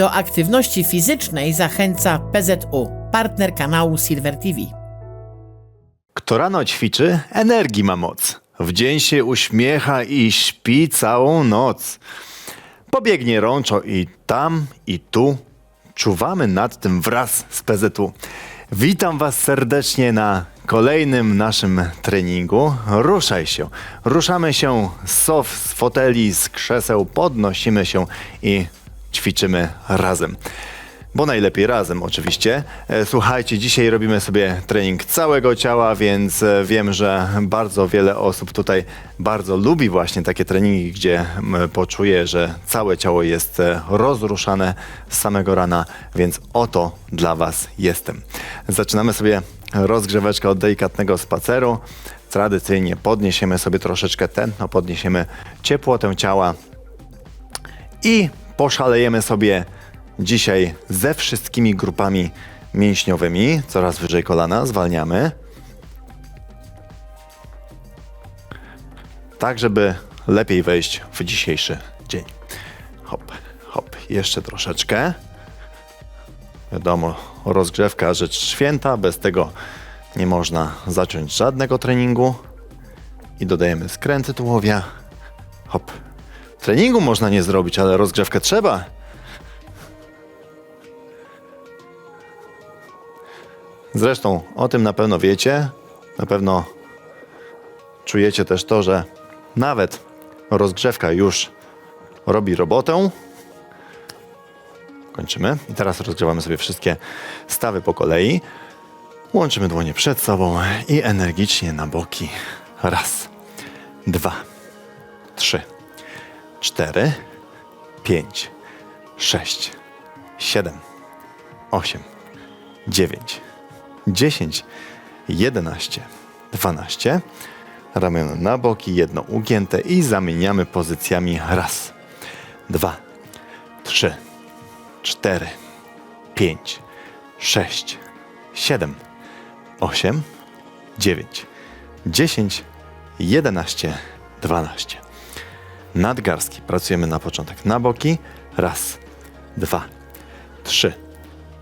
Do aktywności fizycznej zachęca PZU, partner kanału Silver TV. Kto rano ćwiczy, energii ma moc. W dzień się uśmiecha i śpi całą noc. Pobiegnie rączo i tam, i tu. Czuwamy nad tym wraz z PZU. Witam Was serdecznie na kolejnym naszym treningu. Ruszaj się. Ruszamy się z sof, z foteli, z krzeseł, podnosimy się i ćwiczymy razem. Bo najlepiej razem, oczywiście. E, Słuchajcie, dzisiaj robimy sobie trening całego ciała, więc e, wiem, że bardzo wiele osób tutaj bardzo lubi właśnie takie treningi, gdzie poczuje, że całe ciało jest e, rozruszane z samego rana, więc oto dla Was jestem. Zaczynamy sobie rozgrzeweczkę od delikatnego spaceru. Tradycyjnie podniesiemy sobie troszeczkę tętno, podniesiemy ciepłotę ciała i poszalejemy sobie dzisiaj ze wszystkimi grupami mięśniowymi. Coraz wyżej kolana, zwalniamy. Tak, żeby lepiej wejść w dzisiejszy dzień. Hop, hop, jeszcze troszeczkę. Wiadomo, rozgrzewka rzecz święta, bez tego nie można zacząć żadnego treningu. I dodajemy skręty tułowia. Hop. Treningu można nie zrobić, ale rozgrzewkę trzeba. Zresztą o tym na pewno wiecie. Na pewno czujecie też to, że nawet rozgrzewka już robi robotę. Kończymy. I teraz rozgrzewamy sobie wszystkie stawy po kolei. Łączymy dłonie przed sobą i energicznie na boki. Raz, dwa, trzy, cztery, pięć, sześć, siedem, osiem, dziewięć, 10, 11, 12. Ramiona na boki, jedno ugięte i zamieniamy pozycjami raz, dwa, trzy, cztery, pięć, sześć, siedem, osiem, dziewięć, dziesięć, jedenaście, dwanaście. Nadgarstki pracujemy na początek na boki. Raz, dwa, trzy,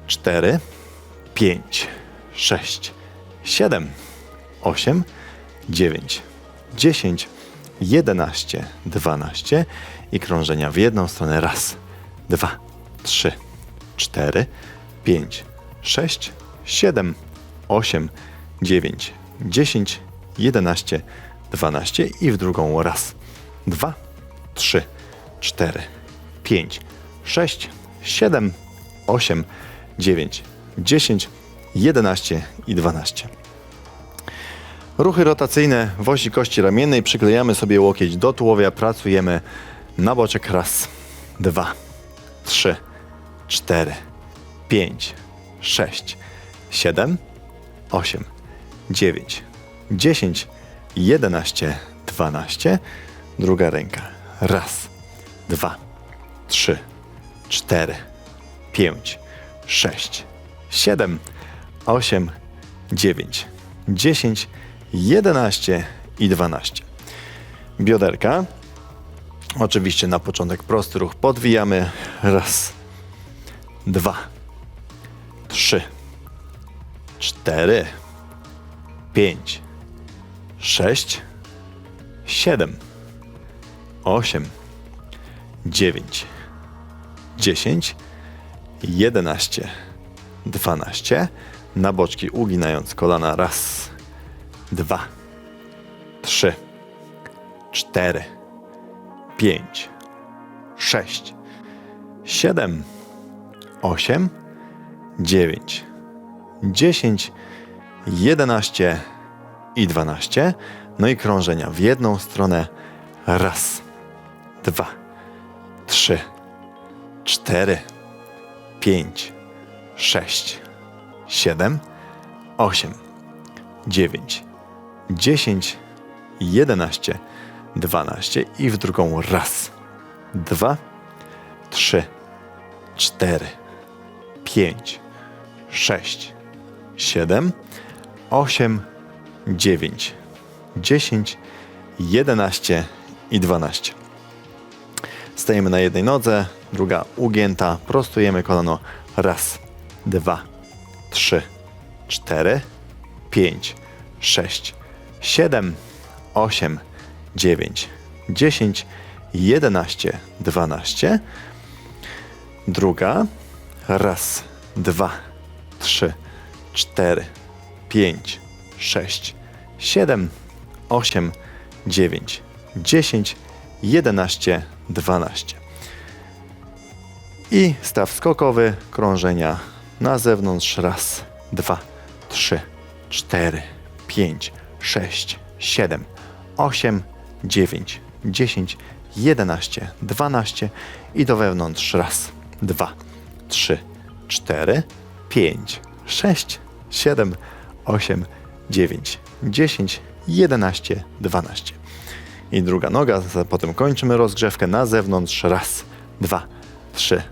cztery, pięć, sześć, siedem, osiem, dziewięć, dziesięć, jedenaście, dwanaście i krążenia w jedną stronę. Raz, dwa, trzy, cztery, pięć, sześć, siedem, osiem, dziewięć, dziesięć, jedenaście, dwanaście i w drugą raz, dwa, trzy, cztery, pięć, sześć, siedem, osiem, dziewięć, dziesięć, 11 i 12. Ruchy rotacyjne w osi kości ramiennej. Przyklejamy sobie łokieć do tułowia. Pracujemy na boczek. Raz, dwa, trzy, cztery, pięć, sześć, siedem, osiem, dziewięć, dziesięć, jedenaście, dwanaście. Druga ręka. Raz, dwa, trzy, cztery, pięć, sześć, siedem, 8, 9, 10, 11 i 12. Bioderka. Oczywiście na początek prosty ruch podwijamy. Raz, dwa, trzy, cztery, pięć, sześć, siedem, osiem, dziewięć, dziesięć, jedenaście, dwanaście na boczki, uginając kolana. Raz, dwa, trzy, cztery, pięć, sześć, siedem, osiem, dziewięć, dziesięć, jedenaście i dwanaście. No i krążenia w jedną stronę. Raz, dwa, trzy, cztery, pięć, sześć, 7, 8, 9, 10, 11, 12 i w drugą raz, dwa, trzy, cztery, pięć, sześć, siedem, osiem, dziewięć, dziesięć, jedenaście i dwanaście. Stajemy na jednej nodze, druga ugięta, prostujemy kolano. Raz, dwa, trzy, cztery, pięć, sześć, siedem, osiem, dziewięć, dziesięć, jedenaście, dwanaście. Druga. Raz, dwa, trzy, cztery, pięć, sześć, siedem, osiem, dziewięć, dziesięć, jedenaście, dwanaście. I staw skokowy, krążenia na zewnątrz. Raz, dwa, trzy, cztery, pięć, sześć, siedem, osiem, dziewięć, dziesięć, jedenaście, dwanaście i do wewnątrz. Raz, dwa, trzy, cztery, pięć, sześć, siedem, osiem, dziewięć, dziesięć, jedenaście, dwanaście. I druga noga, potem kończymy rozgrzewkę na zewnątrz. Raz, dwa, trzy,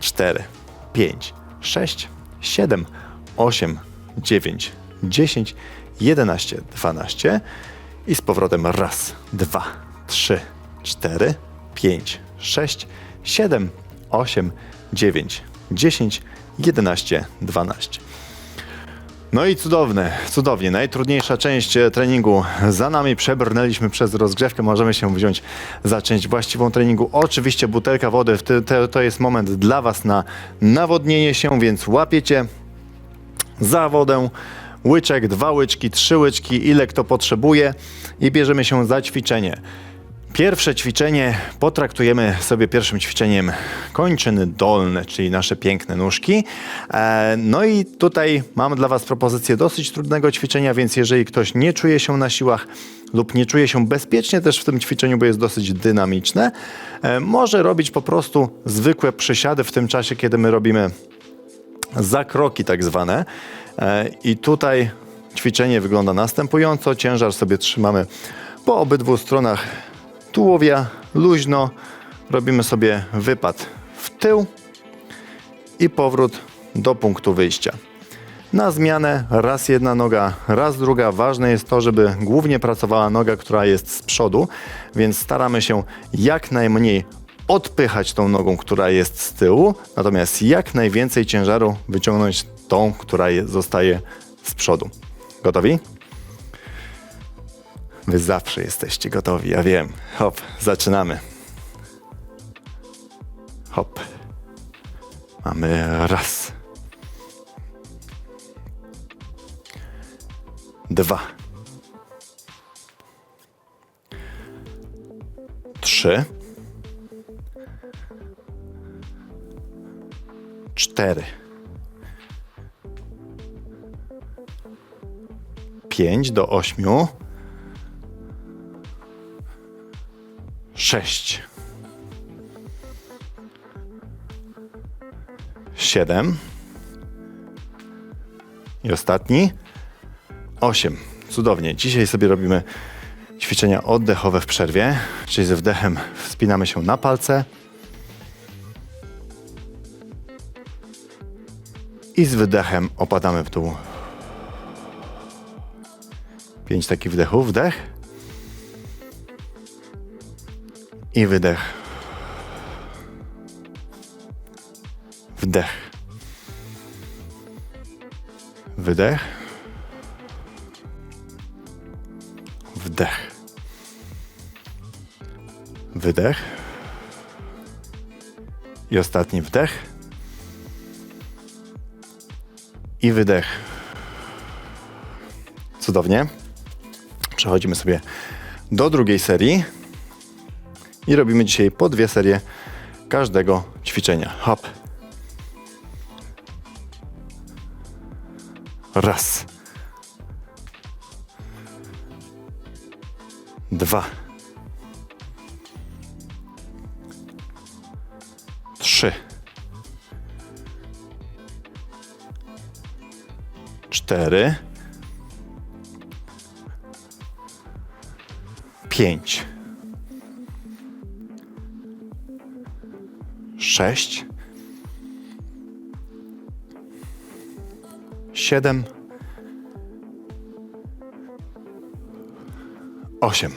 cztery, pięć, sześć, siedem, osiem, dziewięć, dziesięć, jedenaście, dwanaście. I z powrotem raz, dwa, trzy, cztery, pięć, sześć, siedem, osiem, dziewięć, dziesięć, jedenaście, dwanaście. No i cudowne, cudownie. Najtrudniejsza część e, treningu za nami. Przebrnęliśmy przez rozgrzewkę. Możemy się wziąć za część właściwą treningu. Oczywiście butelka wody to jest moment dla Was na nawodnienie się, więc łapiecie za wodę. Łyczek, dwa łyczki, trzy łyczki, ile kto potrzebuje i bierzemy się za ćwiczenie. Pierwsze ćwiczenie potraktujemy sobie pierwszym ćwiczeniem kończyny dolne, czyli nasze piękne nóżki. E, No i tutaj mam dla Was propozycję dosyć trudnego ćwiczenia, więc jeżeli ktoś nie czuje się na siłach lub nie czuje się bezpiecznie też w tym ćwiczeniu, bo jest dosyć dynamiczne, e, może robić po prostu zwykłe przysiady w tym czasie, kiedy my robimy zakroki tak zwane. E, I tutaj ćwiczenie wygląda następująco. Ciężar sobie trzymamy po obydwu stronach tułowia, luźno. Robimy sobie wypad w tył i powrót do punktu wyjścia. Na zmianę raz jedna noga, raz druga. Ważne jest to, żeby głównie pracowała noga, która jest z przodu, więc staramy się jak najmniej odpychać tą nogą, która jest z tyłu, natomiast jak najwięcej ciężaru wyciągnąć tą, która je, zostaje z przodu. Gotowi? Wy zawsze jesteście gotowi, ja wiem. Hop, zaczynamy. Hop. Mamy raz. Dwa. Trzy. Cztery. Pięć do ośmiu. Sześć. Siedem. I ostatni. Osiem. Cudownie. Dzisiaj sobie robimy ćwiczenia oddechowe w przerwie, czyli ze wdechem wspinamy się na palce i z wydechem opadamy w dół. Pięć takich wdechów. Wdech i wydech. Wdech. Wydech. Wdech. Wydech. I ostatni wdech. I wydech. Cudownie. Przechodzimy sobie do drugiej serii. I robimy dzisiaj po dwie serie każdego ćwiczenia. Hop. Raz. Dwa. Trzy. Cztery. Pięć. Sześć. Siedem. Osiem.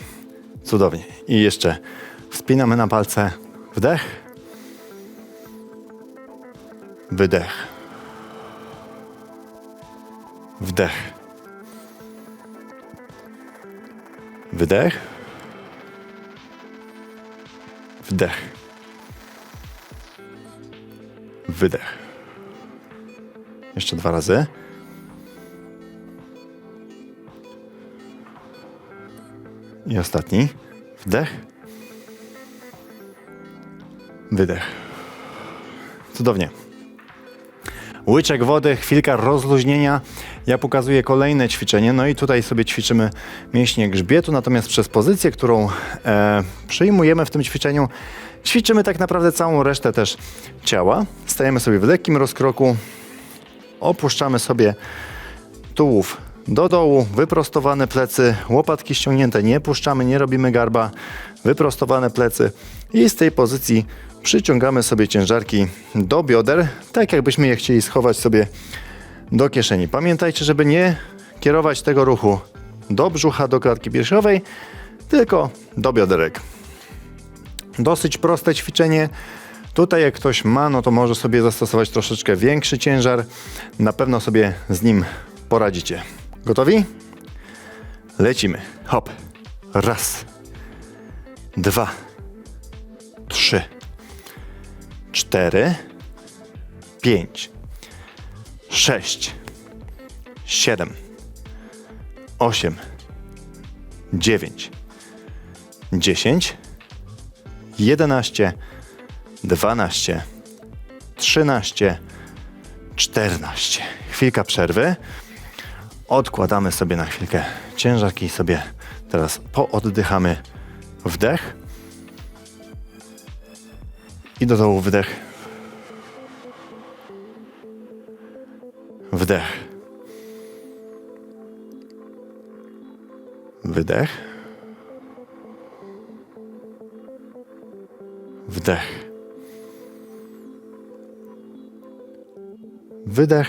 Cudownie. I jeszcze wspinamy na palce, Wdech. Wydech. Wdech. Wydech. Wdech. Wydech. Jeszcze dwa razy. I ostatni. Wdech. Wydech. Cudownie. Łyczek wody, chwilka rozluźnienia. Ja pokazuję kolejne ćwiczenie. No i tutaj sobie ćwiczymy mięśnie grzbietu, natomiast przez pozycję, którą e, przyjmujemy w tym ćwiczeniu, ćwiczymy tak naprawdę całą resztę też ciała. Stajemy sobie w lekkim rozkroku, opuszczamy sobie tułów do dołu, wyprostowane plecy, łopatki ściągnięte, nie puszczamy, nie robimy garba, wyprostowane plecy i z tej pozycji przyciągamy sobie ciężarki do bioder, tak jakbyśmy je chcieli schować sobie do kieszeni. Pamiętajcie, żeby nie kierować tego ruchu do brzucha, do klatki piersiowej, tylko do bioderek. Dosyć proste ćwiczenie. Tutaj jak ktoś ma, no to może sobie zastosować troszeczkę większy ciężar. Na pewno sobie z nim poradzicie. Gotowi? Lecimy. Hop. Raz. Dwa. Trzy. Cztery. Pięć. Sześć. Siedem. Osiem. Dziewięć. Dziesięć. Jedenaście. 12, 13, 14. Chwilka przerwy. Odkładamy sobie na chwilkę ciężarki i sobie teraz pooddychamy. Wdech. I do dołu wydech. Wdech. Wydech. Wdech. Wydech.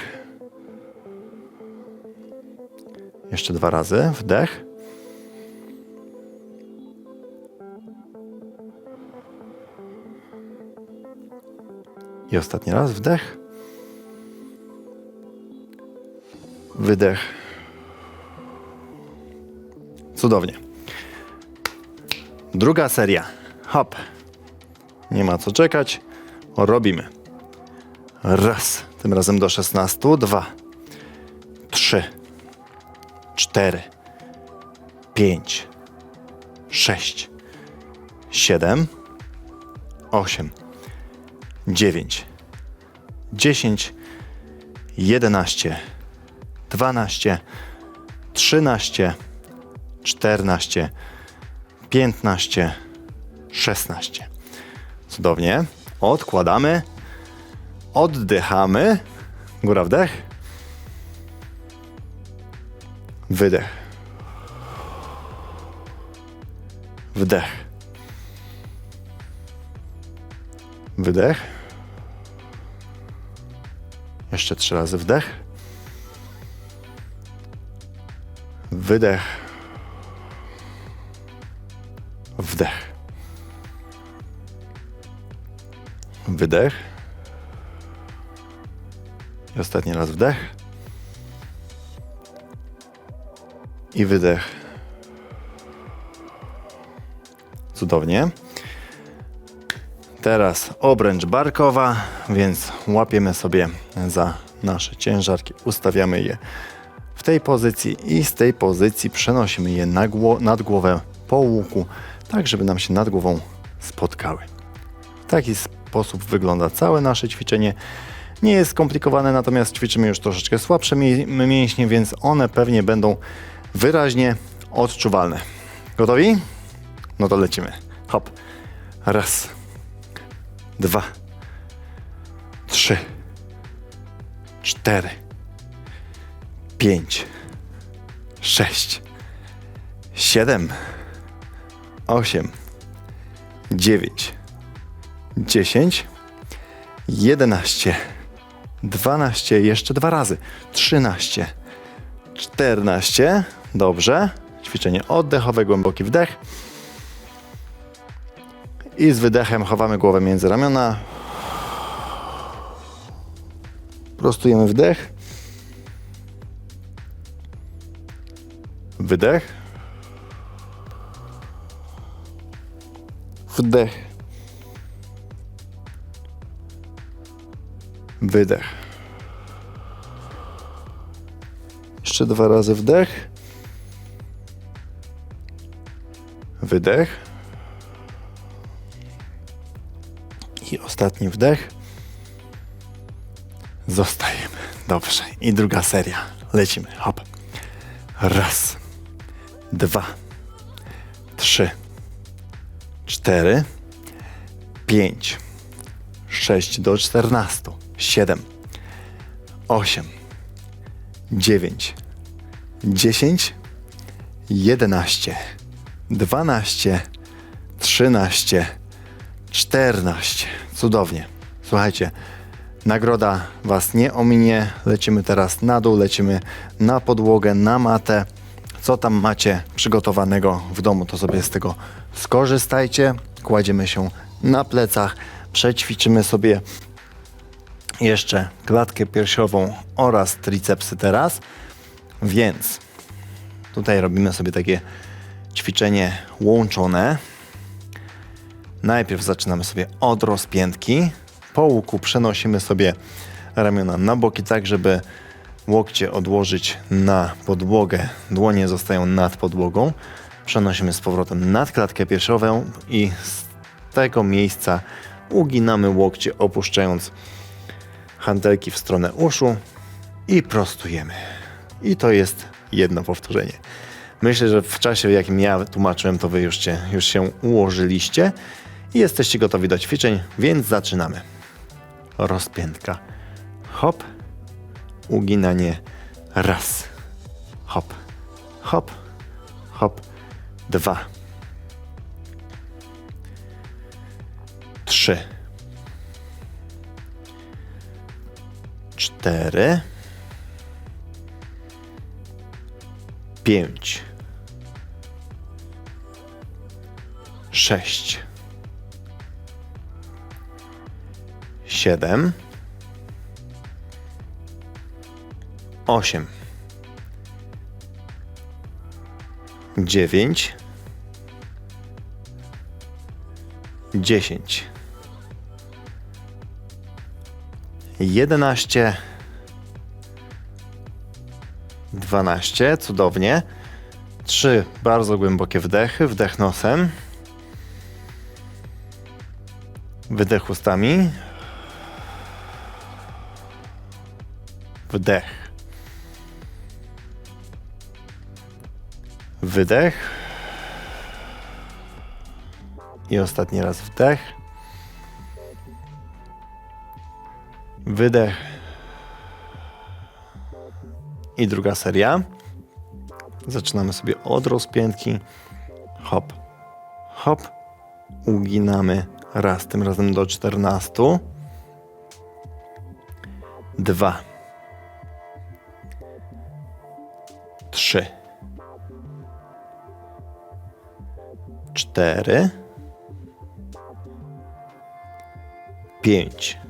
Jeszcze dwa razy. Wdech. I ostatni raz. Wdech. Wydech. Cudownie. Druga seria. Hop. Nie ma co czekać. Robimy. Raz. Tym razem do 16. Dwa. Trzy. Cztery. Pięć. Sześć. Siedem. Osiem. Dziewięć. Dziesięć. Jedenaście. Dwanaście. Trzynaście. Czternaście. Piętnaście. Szesnaście. Cudownie. Odkładamy. Oddychamy. Góra wdech. Wydech. Wdech. Wydech. Jeszcze trzy razy wdech. Wydech. Wdech. Wydech. I ostatni raz wdech. I wydech. Cudownie. Teraz obręcz barkowa, więc łapiemy sobie za nasze ciężarki, ustawiamy je w tej pozycji i z tej pozycji przenosimy je na gło- nad głowę po łuku, tak żeby nam się nad głową spotkały. W taki sposób wygląda całe nasze ćwiczenie. Nie jest skomplikowane, natomiast ćwiczymy już troszeczkę słabsze mi- mięśnie, więc one pewnie będą wyraźnie odczuwalne. Gotowi? No to lecimy. Hop. Raz. Dwa. Trzy. Cztery. Pięć. Sześć. Siedem. Osiem. Dziewięć. Dziesięć. Jedenaście. Dwanaście. Jeszcze dwa razy. Trzynaście. 14. Dobrze. Ćwiczenie oddechowe, głęboki wdech. I z wydechem chowamy głowę między ramiona. Prostujemy wdech. Wydech. Wdech. Wydech. Jeszcze dwa razy wdech. Wydech. I ostatni wdech. Zostajemy. Dobrze. I druga seria. Lecimy. Hop. Raz. Dwa. Trzy. Cztery. Pięć. Sześć do czternastu. Siedem. Osiem. Dziewięć. Dziesięć. Jedenaście. Dwanaście. Trzynaście. 14. Cudownie. Słuchajcie, nagroda Was nie ominie. Lecimy teraz na dół, lecimy na podłogę, na matę. Co tam macie przygotowanego w domu, to sobie z tego skorzystajcie. Kładziemy się na plecach, przećwiczymy sobie jeszcze klatkę piersiową oraz tricepsy teraz. Więc tutaj robimy sobie takie ćwiczenie łączone. Najpierw zaczynamy sobie od rozpiętki. Po łuku przenosimy sobie ramiona na boki, tak żeby łokcie odłożyć na podłogę. Dłonie zostają nad podłogą. Przenosimy z powrotem nad klatkę piersiową i z tego miejsca uginamy łokcie, opuszczając hantelki w stronę uszu i prostujemy. I to jest jedno powtórzenie. Myślę, że w czasie, w jakim ja tłumaczyłem, to wy już, cię, już się ułożyliście i jesteście gotowi do ćwiczeń, więc zaczynamy. Rozpiętka. Hop. Uginanie. Raz. Hop. Hop. Hop. Dwa. Trzy. Cztery. Pięć. Sześć. Siedem. Osiem. Dziewięć. Dziesięć. Jedenaście. Dwanaście. Cudownie. Trzy bardzo głębokie wdechy. Wdech nosem. Wydech ustami. Wdech. Wydech. I ostatni raz wdech. Wydech. I druga seria. Zaczynamy sobie od rozpiętki. Hop. Hop. Uginamy raz, tym razem do 14. Dwa. Trzy. Cztery. Pięć.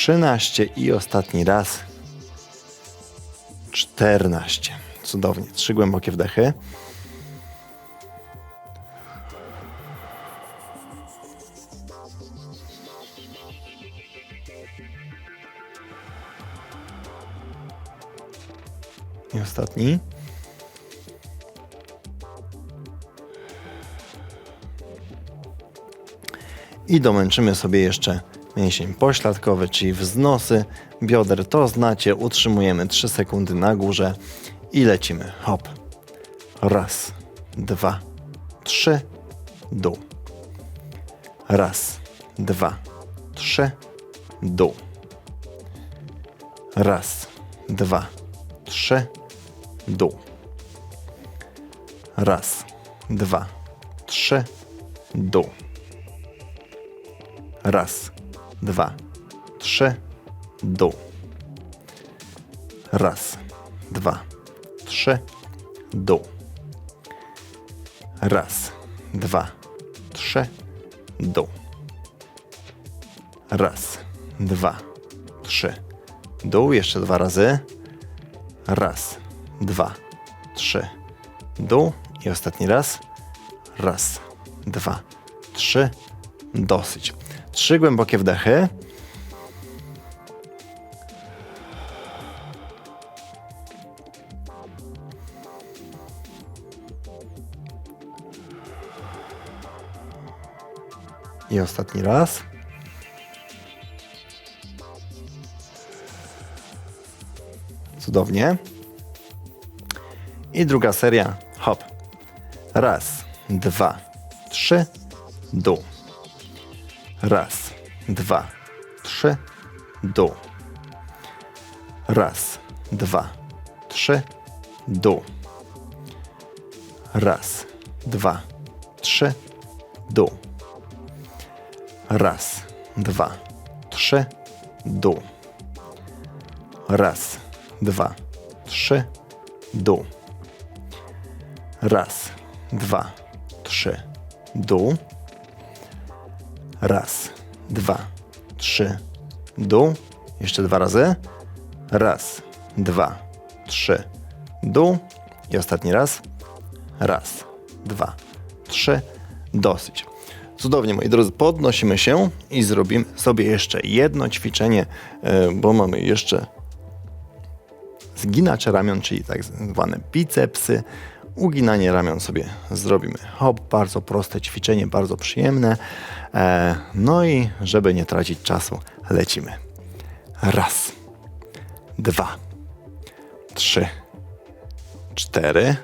Trzynaście i ostatni raz. Czternaście. Cudownie. Trzy głębokie wdechy. I ostatni. I domęczymy sobie jeszcze mięsień pośladkowy, czyli wznosy bioder. To znacie, utrzymujemy 3 sekundy na górze i lecimy. Hop. Raz, dwa, trzy, dół. Raz, dwa, trzy, dół. Raz, dwa, trzy, dół. Raz, dwa, trzy, dół. Raz, dwa, trzy, dół. Raz, dwa, trzy, dół. Raz, dwa, trzy, dół. Raz, dwa, trzy, dół. Jeszcze dwa razy. Raz, dwa, trzy, dół. I ostatni raz. Raz, dwa, trzy. Dosyć. Trzy głębokie wdechy. I ostatni raz. Cudownie. I druga seria. Hop. Raz, dwa, trzy, dół. Raz, dwa, trzy, dół. Raz, dwa, trzy, dół. Raz, dwa, trzy, dół. Raz, dwa, trzy, dół. Raz, dwa, trzy, dół. Raz, dwa, trzy, dół. Raz, dwa, trzy, dół. Jeszcze dwa razy. Raz, dwa, trzy, dół. I ostatni raz. Raz, dwa, trzy. Dosyć. Cudownie, moi drodzy, podnosimy się i zrobimy sobie jeszcze jedno ćwiczenie, e, bo mamy jeszcze zginacze ramion, czyli tak zwane bicepsy. Uginanie ramion sobie zrobimy. Hop, bardzo proste ćwiczenie, bardzo przyjemne. E, no i żeby nie tracić czasu, lecimy. Raz, dwa, trzy, cztery,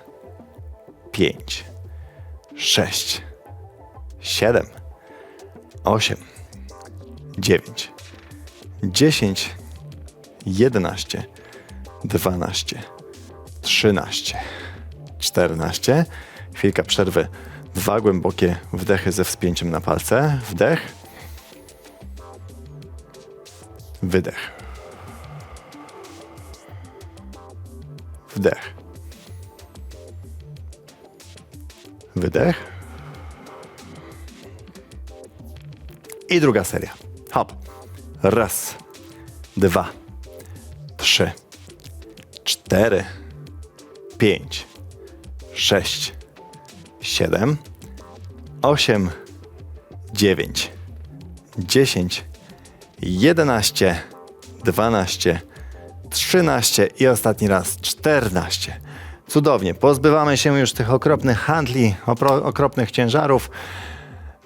pięć, sześć, siedem, osiem, dziewięć, dziesięć, jedenaście, dwanaście, trzynaście, czternaście. Chwilka przerwy. Dwa głębokie wdechy ze wspięciem na palce. Wdech. Wydech. Wdech. Wydech. I druga seria. Hop. Raz, dwa, trzy, cztery, pięć, sześć, siedem, osiem, dziewięć, dziesięć, jedenaście, dwanaście, trzynaście i ostatni raz czternaście. Cudownie. Pozbywamy się już tych okropnych handli, okropnych ciężarów.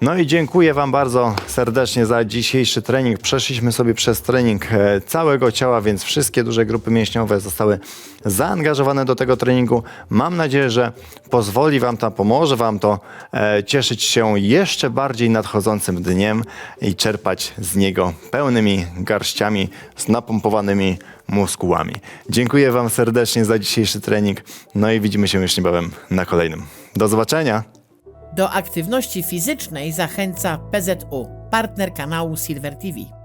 No i dziękuję Wam bardzo serdecznie za dzisiejszy trening. Przeszliśmy sobie przez trening e, całego ciała, więc wszystkie duże grupy mięśniowe zostały zaangażowane do tego treningu. Mam nadzieję, że pozwoli Wam to, pomoże Wam to e, cieszyć się jeszcze bardziej nadchodzącym dniem i czerpać z niego pełnymi garściami, z napompowanymi muskułami. Dziękuję Wam serdecznie za dzisiejszy trening. No i widzimy się już niebawem na kolejnym. Do zobaczenia! Do aktywności fizycznej zachęca PZU, partner kanału Silver TV.